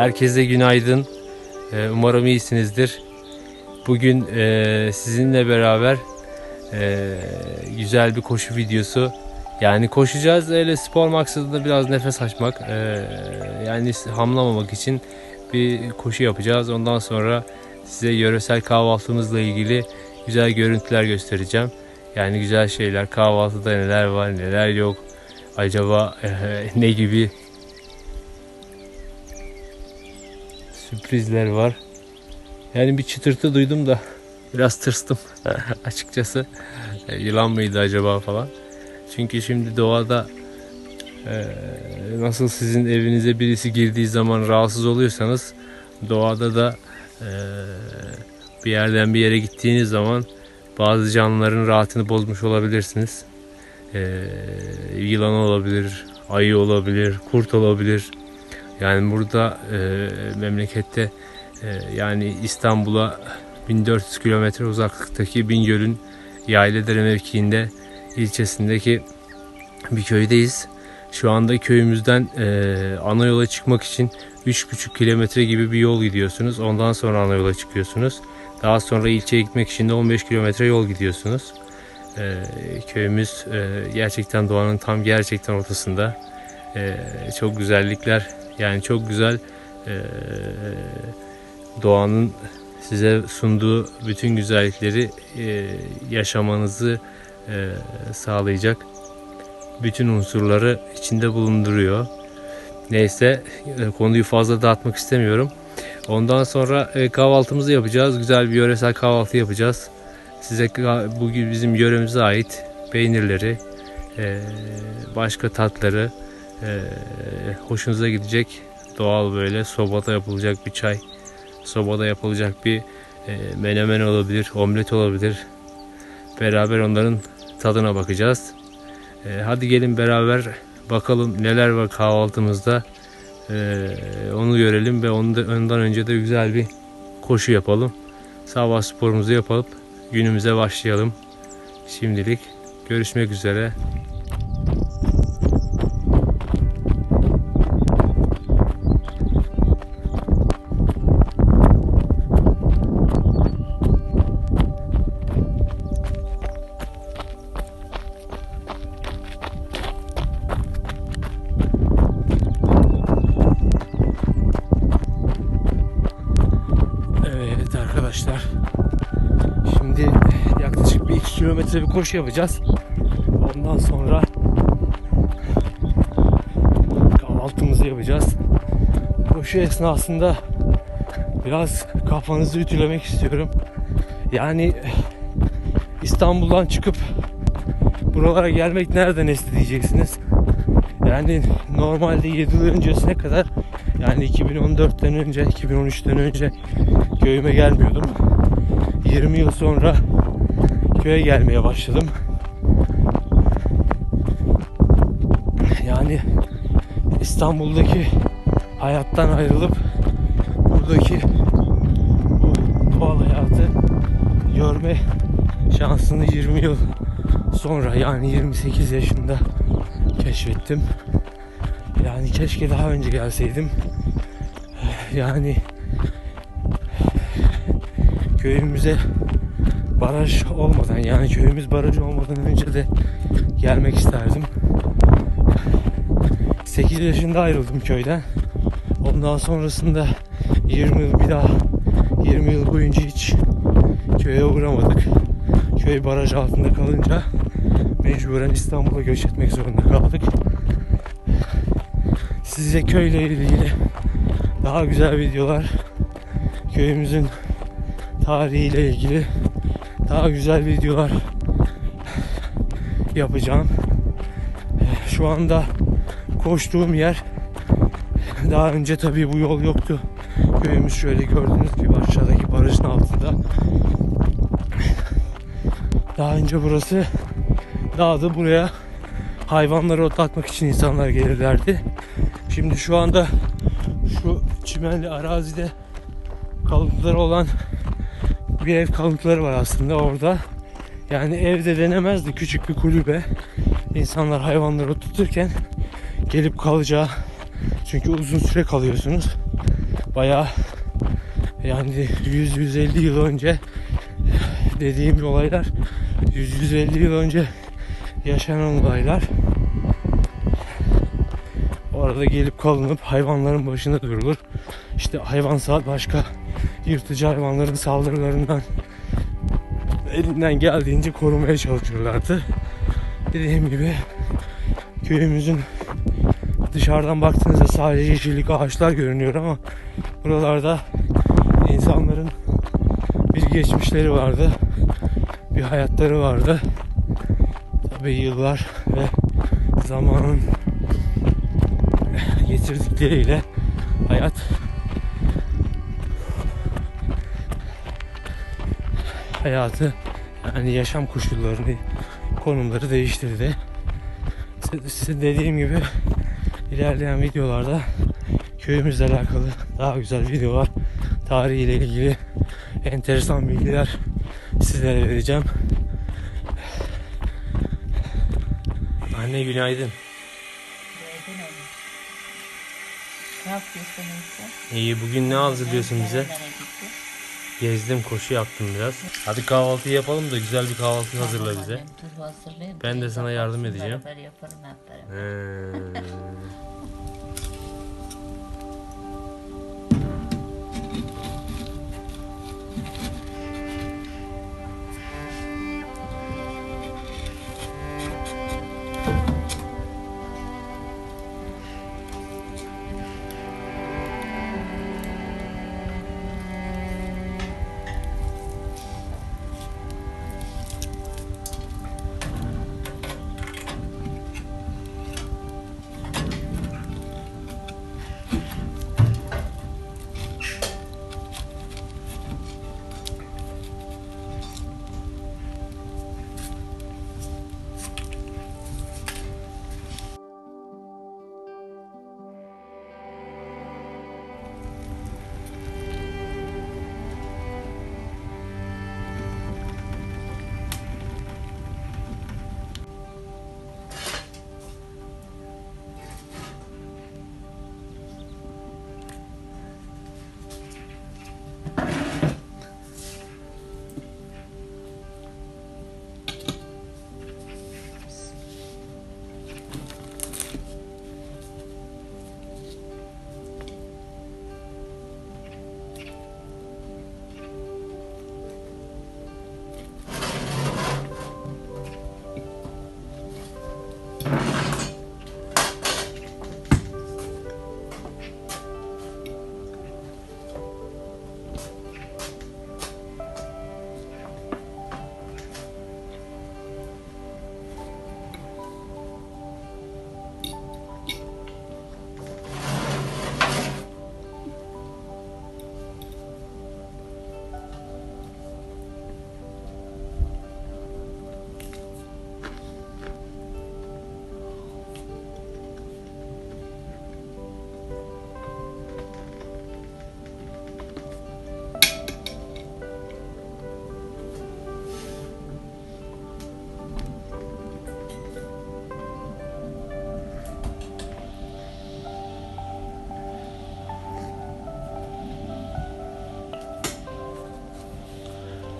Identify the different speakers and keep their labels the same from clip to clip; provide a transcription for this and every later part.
Speaker 1: Herkese günaydın. Ee, Umarım iyisinizdir. Bugün e, sizinle beraber e, güzel bir koşu videosu. Yani koşacağız öyle spor maksadında biraz nefes açmak. e, yani hamlamamak için bir koşu yapacağız. Ondan sonra size yöresel kahvaltımızla ilgili güzel görüntüler göstereceğim. Yani güzel şeyler, kahvaltıda neler var, neler yok. Acaba ne gibi sürprizler var. Yani bir çıtırtı duydum da biraz tırstım açıkçası. E, Yılan mıydı acaba falan. Çünkü şimdi doğada e, nasıl sizin evinize birisi girdiği zaman rahatsız oluyorsanız doğada da e, bir yerden bir yere gittiğiniz zaman bazı canlıların rahatını bozmuş olabilirsiniz. E, yılan olabilir, ayı olabilir, kurt olabilir. Yani burada e, memlekette e, yani İstanbul'a 1400 kilometre uzaklıktaki Bingöl'ün Yayladere mevkiinde ilçesindeki bir köydeyiz. Şu anda köyümüzden e, ana yola çıkmak için 3,5 kilometre gibi bir yol gidiyorsunuz. Ondan sonra ana yola çıkıyorsunuz. Daha sonra ilçeye gitmek için de 15 kilometre yol gidiyorsunuz. E, köyümüz e, gerçekten doğanın tam gerçekten ortasında. E, çok güzellikler yani çok güzel e, doğanın size sunduğu bütün güzellikleri e, yaşamanızı e, sağlayacak bütün unsurları içinde bulunduruyor. Neyse e, konuyu fazla dağıtmak istemiyorum. Ondan sonra e, kahvaltımızı yapacağız. Güzel bir yöresel kahvaltı yapacağız. Size bugün bizim yöremize ait peynirleri, e, başka tatları, e, hoşunuza gidecek doğal böyle sobada yapılacak bir çay, sobada yapılacak bir e, menemen olabilir, omlet olabilir. Beraber onların tadına bakacağız. E, hadi gelin beraber bakalım neler var kahvaltımızda. E, onu görelim ve ondan, önce de güzel bir koşu yapalım. Sabah sporumuzu yapıp günümüze başlayalım. Şimdilik görüşmek üzere. Kilometre bir koşu yapacağız. Ondan sonra kahvaltımızı yapacağız. Koşu esnasında biraz kafanızı ütülemek istiyorum. Yani İstanbul'dan çıkıp buralara gelmek nereden esti diyeceksiniz. Yani normalde 7 yıl öncesine kadar yani 2014'ten önce 2013'ten önce köyüme gelmiyordum. 20 yıl sonra köye gelmeye başladım. Yani İstanbul'daki hayattan ayrılıp buradaki bu doğal hayatı görme şansını 20 yıl sonra yani 28 yaşında keşfettim. Yani keşke daha önce gelseydim. Yani köyümüze baraj olmadan yani köyümüz barajı olmadan önce de gelmek isterdim. 8 yaşında ayrıldım köyden. Ondan sonrasında 20 yıl bir daha 20 yıl boyunca hiç köye uğramadık. Köy baraj altında kalınca mecburen İstanbul'a göç etmek zorunda kaldık. Size köyle ilgili daha güzel videolar, köyümüzün tarihiyle ilgili daha güzel videolar yapacağım. Şu anda koştuğum yer daha önce tabii bu yol yoktu. Köyümüz şöyle gördüğünüz gibi aşağıdaki barajın altında. Daha önce burası dağdı. Buraya hayvanları otlatmak için insanlar gelirlerdi. Şimdi şu anda şu çimenli arazide kalıntıları olan bir ev kalıntıları var aslında orada. Yani evde denemezdi küçük bir kulübe. İnsanlar hayvanları tuturken gelip kalacağı çünkü uzun süre kalıyorsunuz. bayağı yani 100-150 yıl önce dediğim olaylar 100-150 yıl önce yaşanan olaylar. Orada gelip kalınıp hayvanların başında durulur. İşte hayvansal başka yırtıcı hayvanların saldırılarından elinden geldiğince korumaya çalışırlardı. Dediğim gibi köyümüzün dışarıdan baktığınızda sadece yeşillik ağaçlar görünüyor ama buralarda insanların bir geçmişleri vardı. Bir hayatları vardı. Tabii yıllar ve zamanın getirdikleriyle hayat hayatı yani yaşam koşullarını konumları değiştirdi. Size- dediğim gibi ilerleyen videolarda köyümüzle alakalı daha güzel videolar, tarihiyle ilgili enteresan bilgiler sizlere vereceğim. Anne günaydın.
Speaker 2: Ne yapıyorsun Neyse?
Speaker 1: İyi bugün ne hazırlıyorsun bize? Gezdim koşu yaptım biraz. Hadi kahvaltı yapalım da güzel bir kahvaltı hazırla
Speaker 2: Tamam
Speaker 1: bize.
Speaker 2: annem, dur hazırlayayım.
Speaker 1: Ben de sana yardım edeceğim.
Speaker 2: Beraber yaparım hep beraber.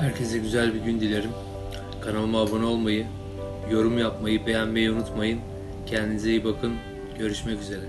Speaker 1: Herkese güzel bir gün dilerim. Kanalıma abone olmayı, yorum yapmayı, beğenmeyi unutmayın. Kendinize iyi bakın. Görüşmek üzere.